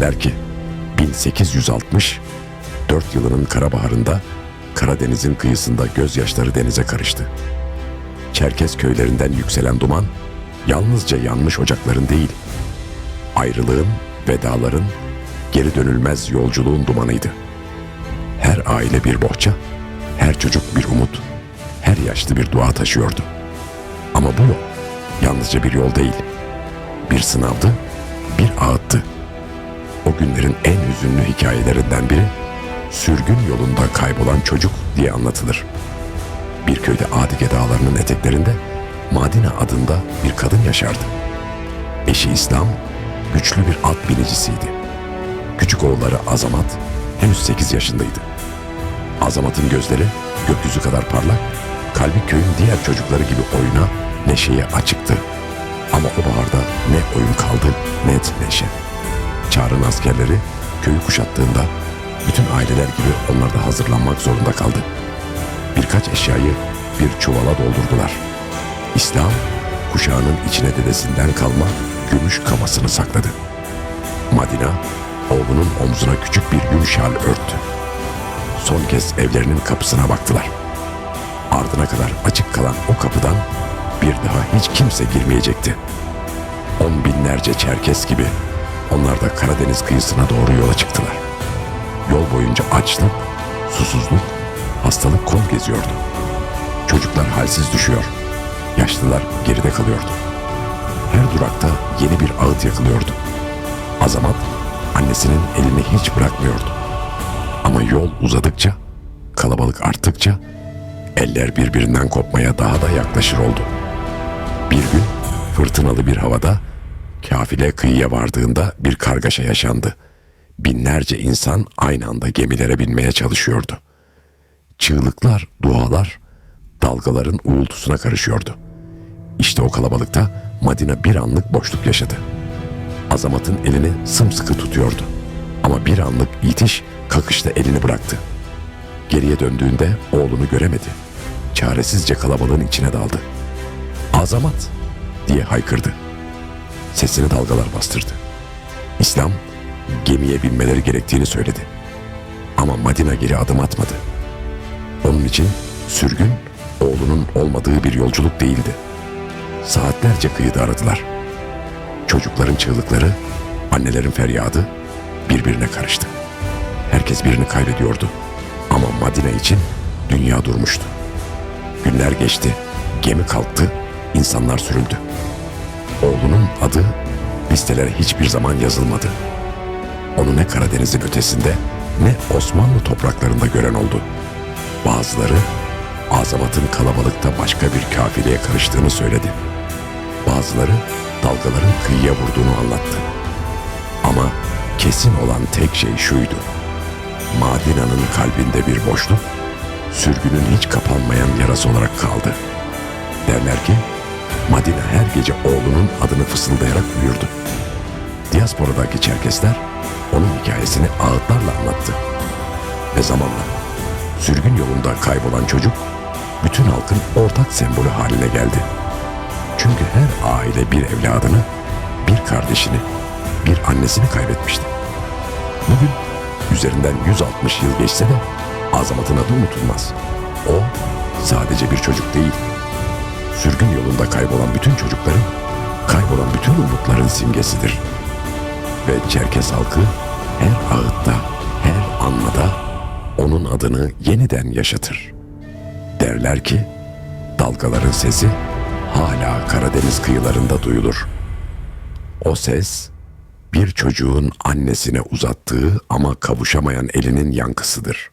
Derler ki 1860 4 yılının kara baharında Karadeniz'in kıyısında gözyaşları denize karıştı. Çerkez köylerinden yükselen duman yalnızca yanmış ocakların değil, ayrılığın, vedaların, geri dönülmez yolculuğun dumanıydı. Her aile bir bohça, her çocuk bir umut, her yaşlı bir dua taşıyordu. Ama bu yol yalnızca bir yol değil, bir sınavdı, bir ağıttı. O günlerin en hüzünlü hikayelerinden biri sürgün yolunda kaybolan çocuk diye anlatılır. Bir köyde Adige dağlarının eteklerinde Madina adında bir kadın yaşardı. Eşi İslam güçlü bir at binicisiydi. Küçük oğulları Azamat henüz 8 yaşındaydı. Azamat'ın gözleri gökyüzü kadar parlak, kalbi köyün diğer çocukları gibi oyuna, neşeye açıktı. Ama o baharda ne oyun kaldı ne neşe. Çağrı'nın askerleri köyü kuşattığında bütün aileler gibi onlar da hazırlanmak zorunda kaldı. Birkaç eşyayı bir çuvala doldurdular. İslam kuşağının içine dedesinden kalma gümüş kamasını sakladı. Madina oğlunun omzuna küçük bir yün şal örttü. Son kez evlerinin kapısına baktılar. Ardına kadar açık kalan o kapıdan bir daha hiç kimse girmeyecekti. On binlerce Çerkes gibi onlar da Karadeniz kıyısına doğru yola çıktılar. Yol boyunca açlık, susuzluk, hastalık kol geziyordu. Çocuklar halsiz düşüyor, yaşlılar geride kalıyordu. Her durakta yeni bir ağıt yakılıyordu. Azamat annesinin elini hiç bırakmıyordu. Ama yol uzadıkça, kalabalık arttıkça eller birbirinden kopmaya daha da yaklaşır oldu. Bir gün fırtınalı bir havada kafile kıyıya vardığında bir kargaşa yaşandı. Binlerce insan aynı anda gemilere binmeye çalışıyordu. Çığlıklar, dualar dalgaların uğultusuna karışıyordu. İşte o kalabalıkta Madina bir anlık boşluk yaşadı. Azamat'ın elini sımsıkı tutuyordu. Ama bir anlık itiş kakışta elini bıraktı. Geriye döndüğünde oğlunu göremedi. Çaresizce kalabalığın içine daldı. Azamat diye haykırdı. Sesini dalgalar bastırdı. İslam gemiye binmeleri gerektiğini söyledi. Ama Madina geri adım atmadı. Onun için sürgün oğlunun olmadığı bir yolculuk değildi. Saatlerce kıyıda aradılar. Çocukların çığlıkları, annelerin feryadı birbirine karıştı. Herkes birini kaybediyordu. Ama Madine için dünya durmuştu. Günler geçti, gemi kalktı, insanlar sürüldü. Oğlunun adı listelere hiçbir zaman yazılmadı. Onu ne Karadeniz'in ötesinde ne Osmanlı topraklarında gören oldu. Bazıları Azamat'ın kalabalıkta başka bir kafileye karıştığını söyledi. Bazıları dalgaların kıyıya vurduğunu anlattı. Ama kesin olan tek şey şuydu. Madina'nın kalbinde bir boşluk, sürgünün hiç kapanmayan yarası olarak kaldı. Derler ki, Madina her gece oğlunun adını fısıldayarak uyurdu. Diasporadaki Çerkesler onun hikayesini ağıtlarla anlattı. Ve zamanla sürgün yolunda kaybolan çocuk bütün halkın ortak sembolü haline geldi. Çünkü her aile bir evladını, bir kardeşini, bir annesini kaybetmişti. Bugün üzerinden 160 yıl geçse de Azamat'ın adı unutulmaz. O sadece bir çocuk değil. Sürgün yolunda kaybolan bütün çocukların, kaybolan bütün umutların simgesidir. Ve Çerkes halkı her ağıtta, her anmada onun adını yeniden yaşatır. Derler ki dalgaların sesi hala Karadeniz kıyılarında duyulur. O ses bir çocuğun annesine uzattığı ama kavuşamayan elinin yankısıdır.